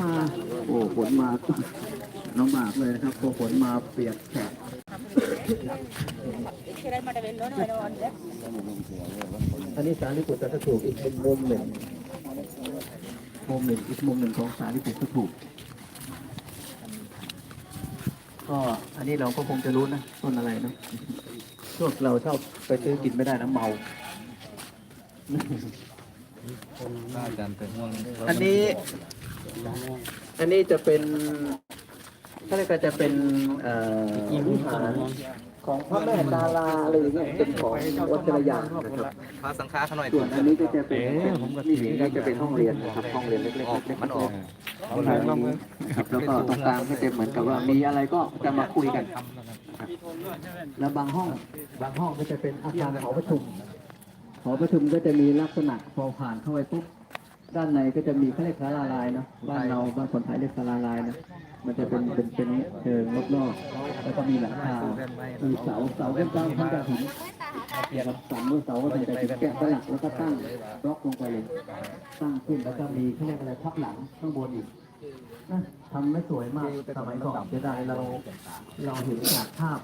มา โอ้ฝนมาลำบากเลยนะครับพอฝนมาเปียกแฉะ อันนี้สารีบุตรจะถูกอีกเป็นมุมหนึ่งมุมหนึ่งอีกมุมหนึ่งของสารีบุตรจะถูกก็อันนี้เราก็คงจะรู้นะต้นอะไรนะพวกเราชอบไปซื้อกินไม่ได้นะเมา อาจารย์เป็นห่วงอันนี้ อันนี้จะเป็นเขาเรียกว่าจะเป็นเอ่อวิหารของพระแม่ดาราอะไรอย่างเงี้ยเป็นของวัดจรยานนะครับพาสังฆาเขาหน่อยส่วนอันนี้ก็จะเป็นนี่นี่ก็จะเป็นห้องเรียนนะครับห้องเรียนเล็กๆเล็กออกๆมันออกห้องเรียนนะครับแล้วก็ตรงกลางก็จะเหมือนกับว่ามีอะไรก็จะมาคุยกันครับแล้วบางห้องบางห้องก็จะเป็นอาคารหอประชุมหอประชุมก็จะมีลักษณะพอผ่านเข้าไปปุ๊บ ด้านในก็จะมีเขาเรียกศาลาลายเนาะบ้านเราบ้านคนไทยเรียกศาลาลายนะมันจะเป็นเป็นเป็นเชิงรอบๆแล้วก็มีหลังคามีเสาเสาเป็นกลางทำจากหินครับสามเมื่อเสาก็เป็นจากหินแกะสลักแล้วก็ตั้งบล็อกลงไปเลยตั้งขึ้นแล้วก็มีเขาเรียกอะไรทับหลังข้างบนอีกนะทำไม่สวยมากสมัยก่อนจะได้เราเราเห็นจากภาพ